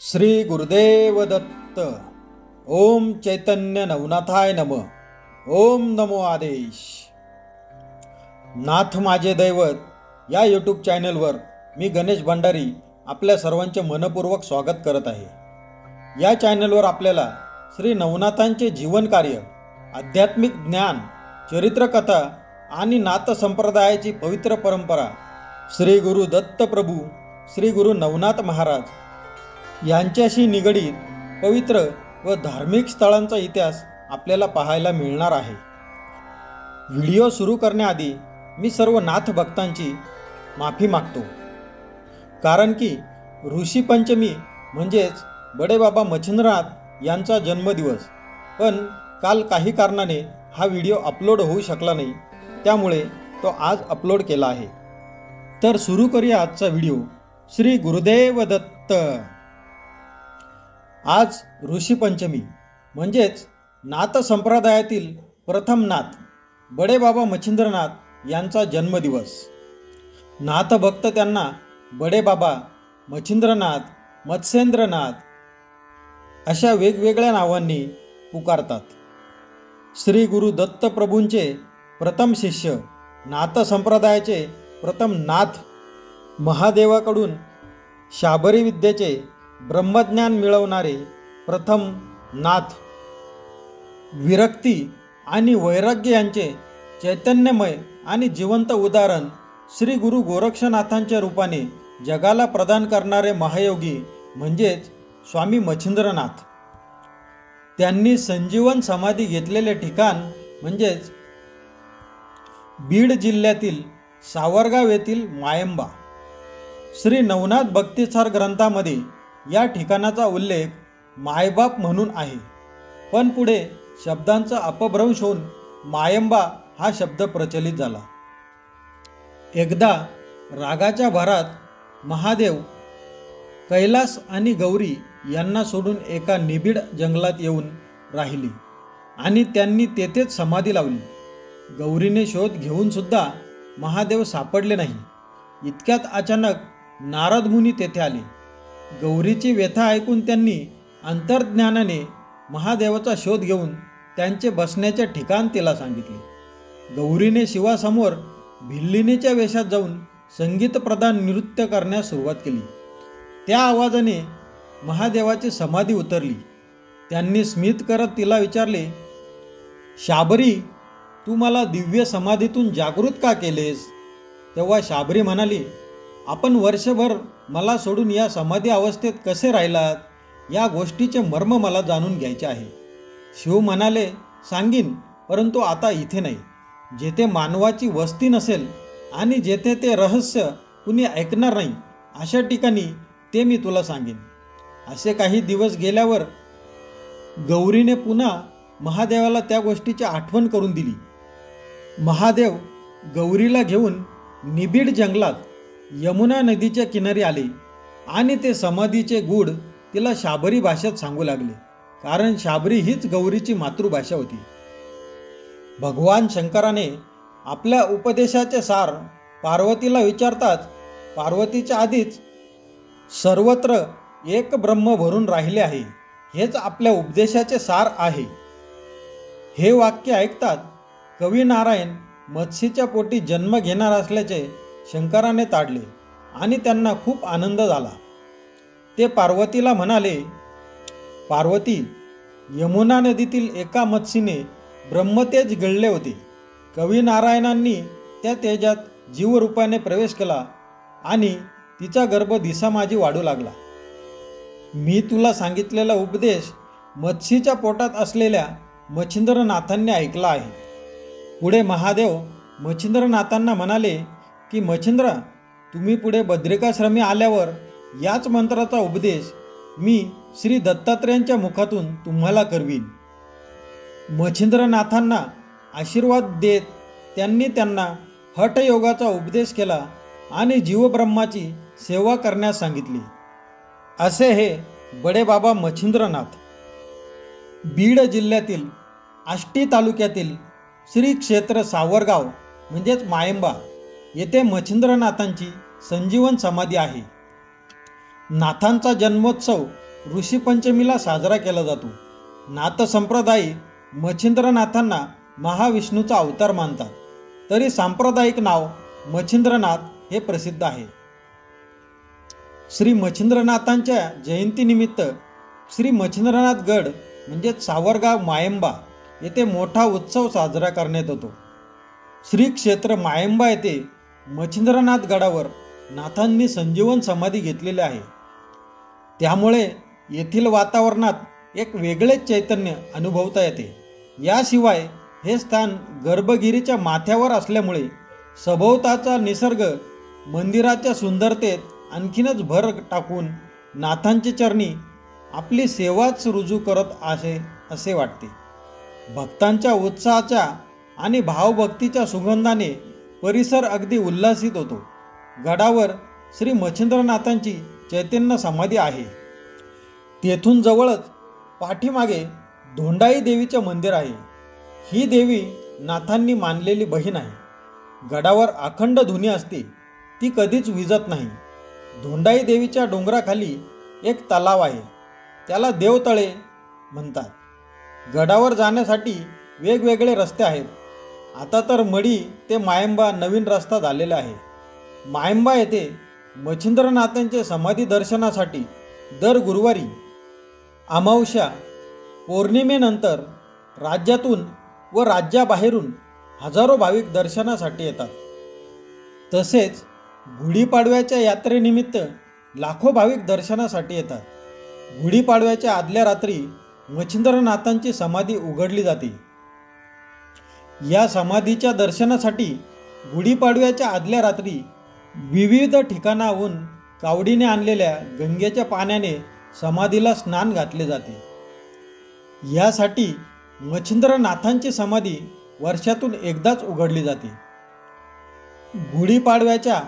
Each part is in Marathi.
श्री गुरुदेव दत्त ओम चैतन्य नवनाथाय नम. ओम नमो आदेश. नाथ माझे दैवत या यूट्यूब चॅनलवर मी गणेश भंडारी आपल्या सर्वांचे मनपूर्वक स्वागत करत आहे. या चॅनलवर आपल्याला श्री नवनाथांचे जीवनकार्य आध्यात्मिक ज्ञान चरित्रकथा आणि नाथ संप्रदायाची पवित्र परंपरा श्री गुरु दत्त प्रभू श्री गुरु नवनाथ महाराज यांच्याशी निगडीत पवित्र व धार्मिक स्थळांचा इतिहास आपल्याला पाहायला मिळणार आहे. व्हिडिओ सुरू करण्याआधी मी सर्व नाथ भक्तांची माफी मागतो. कारण की ऋषीपंचमी म्हणजेच बडेबाबा मच्छिंद्रनाथ यांचा जन्मदिवस. पण काल काही कारणाने हा व्हिडिओ अपलोड होऊ शकला नाही त्यामुळे तो आज अपलोड केला आहे. तर सुरू करूया आजचा व्हिडिओ. श्री गुरुदेव दत्त. आज ऋषीपंचमी म्हणजेच नाथ संप्रदायातील प्रथम नाथ बडेबाबा मच्छिंद्रनाथ यांचा जन्मदिवस. नाथ भक्त त्यांना बडेबाबा मच्छिंद्रनाथ मत्स्येंद्रनाथ अशा वेगवेगळ्या नावांनी पुकारतात. श्री गुरु दत्त प्रभूंचे प्रथम शिष्य नाथ संप्रदायाचे प्रथम नाथ महादेवाकडून शाबरी विद्येचे ब्रह्मज्ञान मिळवणारे प्रथम नाथ. विरक्ती आणि वैराग्य यांचे चैतन्यमय आणि जिवंत उदाहरण श्री गुरु गोरक्षनाथांच्या रूपाने जगाला प्रदान करणारे महायोगी म्हणजेच स्वामी मच्छिंद्रनाथ. त्यांनी संजीवन समाधी घेतलेले ठिकाण म्हणजेच बीड जिल्ह्यातील सावरगाव येथील मायंबा. श्री नवनाथ भक्तिसार ग्रंथामध्ये या ठिकाणाचा उल्लेख मायबाप म्हणून आहे. पण पुढे शब्दांचा अपभ्रंश होऊन मायंबा हा शब्द प्रचलित झाला. एकदा रागाच्या भरात महादेव कैलास आणि गौरी यांना सोडून एका निबिड जंगलात येऊन राहिली आणि त्यांनी तेथेच समाधी लावली. गौरीने शोध घेऊनसुद्धा महादेव सापडले नाही. इतक्यात अचानक नारद मुनी तेथे आले. गौरीची व्यथा ऐकून त्यांनी अंतर्ज्ञानाने महादेवाचा शोध घेऊन त्यांचे बसण्याचे ठिकाण तिला सांगितले. गौरीने शिवासमोर भिल्लिनीच्या वेशात जाऊन संगीतप्रधान नृत्य करण्यास सुरुवात केली. त्या आवाजाने महादेवाची समाधी उतरली. त्यांनी स्मित करत तिला विचारले शाबरी तू मला दिव्य समाधीतून जागृत का केलेस? तेव्हा शाबरी म्हणाली आपण वर्षभर मला सोडून या समाधी अवस्थेत कसे राहिलात या गोष्टीचे मर्म मला जाणून घ्यायचे आहे. शिव म्हणाले सांगीन परंतु आता इथे नाही. जेथे मानवाची वस्ती नसेल आणि जेथे ते रहस्य कुणी ऐकणार नाही अशा ठिकाणी ते मी तुला सांगेन. असे काही दिवस गेल्यावर गौरीने पुन्हा महादेवाला त्या गोष्टीची आठवण करून दिली. महादेव गौरीला घेऊन निबिड जंगलात यमुना नदीच्या किनारी आले आणि ते समाधीचे गूढ तिला शाबरी भाषेत सांगू लागले कारण शाबरी हीच गौरीची मातृभाषा होती. भगवान शंकराने आपल्या उपदेशाचे सार पार्वतीला विचारताच पार्वतीच्या आधीच सर्वत्र एक ब्रह्म भरून राहिले आहे हेच आपल्या उपदेशाचे सार आहे. हे वाक्य ऐकतात कवी नारायण मत्स्यच्या पोटी जन्म घेणार असल्याचे शंकराने ताडले आणि त्यांना खूप आनंद झाला. ते पार्वतीला म्हणाले पार्वती यमुना नदीतील एका मत्स्यीने ब्रह्मतेज गळले होते. कवी नारायणांनी त्या तेजात जीवरूपाने प्रवेश केला आणि तिचा गर्भ दिसामाजी वाढू लागला. मी तुला सांगितलेला उपदेश मत्स्यीच्या पोटात असलेल्या मच्छिंद्रनाथांनी ऐकला आहे. पुढे महादेव मच्छिंद्रनाथांना म्हणाले की मच्छिंद्र तुम्ही पुढे बद्रिकाश्रमी आल्यावर याच मंत्राचा उपदेश मी श्री दत्तात्रेयांच्या मुखातून तुम्हाला करवीन. मच्छिंद्रनाथांना आशीर्वाद देत त्यांनी त्यांना हठयोगाचा उपदेश केला आणि जीवब्रह्माची सेवा करण्यास सांगितली. असे हे बडेबाबा मच्छिंद्रनाथ. बीड जिल्ह्यातील आष्टी तालुक्यातील श्री क्षेत्र सावरगाव म्हणजेच मायंबा येथे मच्छिंद्रनाथांची संजीवन समाधी आहे. नाथांचा जन्मोत्सव ऋषीपंचमीला साजरा केला जातो. नाथ संप्रदायी मच्छिंद्रनाथांना महाविष्णूचा अवतार मानतात. तरी सांप्रदायिक नाव मच्छिंद्रनाथ हे प्रसिद्ध आहे. श्री मच्छिंद्रनाथांच्या जयंतीनिमित्त श्री मच्छिंद्रनाथ गड म्हणजेच सावरगाव मायंबा येथे मोठा उत्सव साजरा करण्यात येतो. श्री क्षेत्र मायंबा येथे मच्छिंद्रनाथ गडावर नाथांनी संजीवन समाधी घेतलेली आहे. त्यामुळे येथील वातावरणात एक वेगळेच चैतन्य अनुभवता येते. याशिवाय हे स्थान गर्भगिरीच्या माथ्यावर असल्यामुळे सभोवताचा निसर्ग मंदिराच्या सुंदरतेत आणखीनच भर टाकून नाथांचे चरणी आपली सेवाच रुजू करत आहे असे वाटते. भक्तांच्या उत्साहाच्या आणि भावभक्तीच्या सुगंधाने परिसर अगदी उल्हासित होतो. गडावर श्री मच्छिंद्रनाथांची चैतन्य समाधी आहे. तेथून जवळच पाठीमागे धोंडाई देवीचे मंदिर आहे. ही देवी नाथांनी मानलेली बहीण आहे. गडावर अखंड धुनी असते ती कधीच विजत नाही. धोंडाई देवीच्या डोंगराखाली एक तलाव आहे. त्याला देवतळे म्हणतात. गडावर जाण्यासाठी वेगवेगळे रस्ते आहेत. आता तर मडी ते मायंबा नवीन रस्ता झालेला आहे. मायंबा येथे मच्छिंद्रनाथांचे समाधी दर्शनासाठी दर गुरुवारी अमावस्या पौर्णिमेनंतर राज्यातून व राज्याबाहेरून हजारो भाविक दर्शनासाठी येतात. तसेच गुढीपाडव्याच्या यात्रेनिमित्त लाखो भाविक दर्शनासाठी येतात. गुढीपाडव्याच्या आदल्या रात्री मच्छिंद्रनाथांची समाधी उघडली जाते. या समाधीच्या दर्शनासाठी गुढीपाडव्याच्या आदल्या रात्री विविध ठिकाणाहून कावडीने आणलेल्या गंगेच्या पाण्याने समाधीला स्नान घातले जाते. यासाठी मच्छिंद्रनाथांची समाधी वर्षातून एकदाच उघडली जाते. गुढीपाडव्याच्या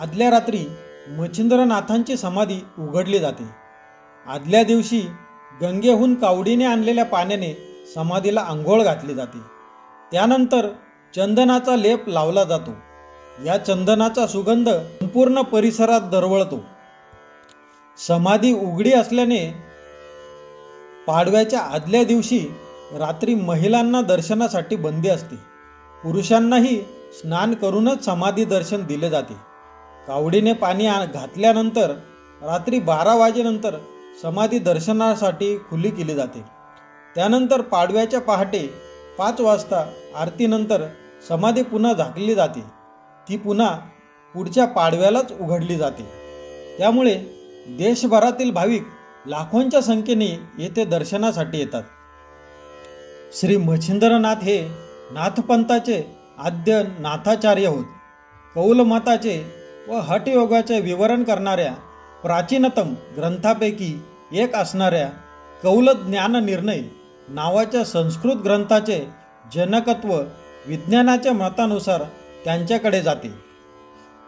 आदल्या रात्री मच्छिंद्रनाथांची समाधी उघडली जाते. आदल्या दिवशी गंगेहून कावडीने आणलेल्या पाण्याने समाधीला आंघोळ घातली जाते. त्यानंतर चंदनाचा लेप लावला जातो. या चंदनाचा सुगंध संपूर्ण परिसरात दरवळतो. समाधी उघडी असल्याने पाडव्याच्या आदल्या दिवशी रात्री महिलांना दर्शनासाठी बंदी असते. पुरुषांनाही स्नान करूनच समाधी दर्शन दिले जाते. कावडीने पाणी आ- घातल्यानंतर रात्री बारा वाजेनंतर समाधी दर्शनासाठी खुली केली जाते. त्यानंतर पाडव्याच्या पहाटे पाच वाजता आरतीनंतर समाधी पुन्हा झाकली जाते. ती पुन्हा पुढच्या पाडव्यालाच उघडली जाते. त्यामुळे देशभरातील भाविक लाखोंच्या संख्येने येथे दर्शनासाठी येतात. श्री मच्छिंद्रनाथ हे नाथपंथाचे आद्य नाथाचार्य होत. कौलमताचे व हठयोगाचे विवरण करणाऱ्या प्राचीनतम ग्रंथापैकी एक असणाऱ्या कौल ज्ञान निर्णय नावाच्या संस्कृत ग्रंथाचे जनकत्व विज्ञानाच्या मतानुसार त्यांच्याकडे जाते.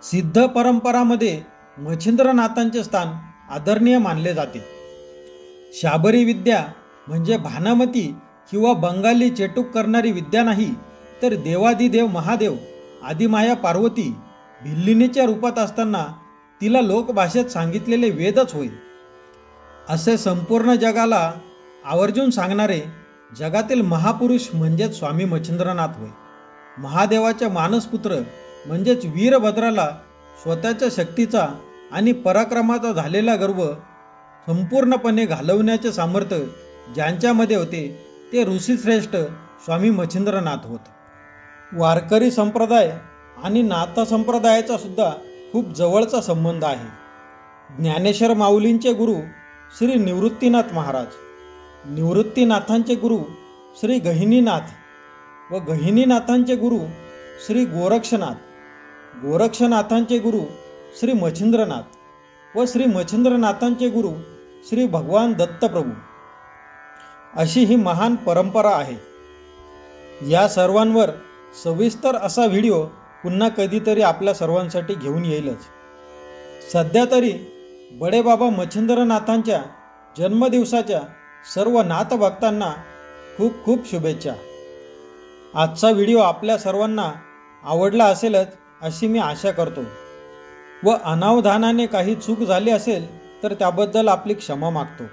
सिद्ध परंपरामध्ये मच्छिंद्रनाथांचे स्थान आदरणीय मानले जाते. शाबरी विद्या म्हणजे भानामती किंवा बंगाली चेटूक करणारी विद्या नाही तर देवादिदेव महादेव आदिमाया पार्वती भिल्लिनीच्या रूपात असताना तिला लोकभाषेत सांगितलेले वेदच होईल असे संपूर्ण जगाला आवर्जून सांगणारे जगातील महापुरुष म्हणजेच स्वामी मच्छिंद्रनाथ होय. महादेवाच्या मानसपुत्र म्हणजेच वीरभद्राला स्वतःच्या शक्तीचा आणि पराक्रमाचा झालेला गर्व संपूर्णपणे घालवण्याचे सामर्थ्य ज्यांच्यामध्ये होते ते ऋषीश्रेष्ठ स्वामी मच्छिंद्रनाथ होत. वारकरी संप्रदाय आणि नाथ संप्रदायाचा सुद्धा खूप जवळचा संबंध आहे. ज्ञानेश्वर माऊलींचे गुरु श्री निवृत्तीनाथ महाराज. निवृत्तीनाथांचे गुरु श्री गहिनीनाथ व गहिनीनाथांचे गुरु श्री गोरक्षनाथ गोरक्षनाथांचे गुरु श्री मच्छिंद्रनाथ व श्री मच्छिंद्रनाथांचे गुरु श्री भगवान दत्तप्रभू. अशी ही महान परंपरा आहे. या सर्वांवर सविस्तर असा व्हिडिओ पुन्हा कधीतरी आपल्या सर्वांसाठी घेऊन येईलच. सध्या तरी बडेबाबा मच्छिंद्रनाथांच्या जन्मदिवसाच्या सर्व नातभक्तांना खूप खूप शुभेच्छा. आजचा व्हिडिओ आपल्या सर्वांना आवडला असेलच अशी मी आशा करतो. व अनावधानाने काही चूक झाली असेल तर त्याबद्दल आपली क्षमा मागतो.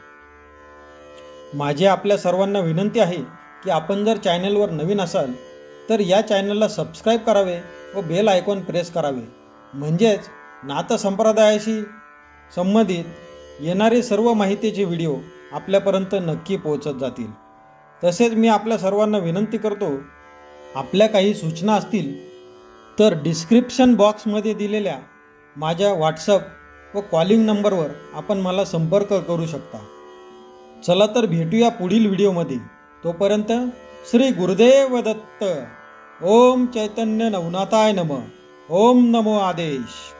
माझी आपल्या सर्वांना विनंती आहे की आपण जर चॅनलवर नवीन असाल तर या चॅनलला सबस्क्राईब करावे व बेल आयकॉन प्रेस करावे. म्हणजेच नातं संप्रदायाशी संबंधित येणारे सर्व माहितीचे व्हिडिओ आपल्यापर्यंत नक्की पोहोचत जातील. तसेच मी आपल्या सर्वांना विनंती करतो आपल्या काही सूचना असतील तर डिस्क्रिप्शन बॉक्समध्ये दिलेल्या माझ्या व्हॉट्सअप व कॉलिंग नंबरवर आपण मला संपर्क करू शकता. चला तर भेटूया पुढील व्हिडिओमध्ये. तोपर्यंत श्री गुरुदेव दत्त. ओम चैतन्य नवनाथाय नम. ओम नमो आदेश.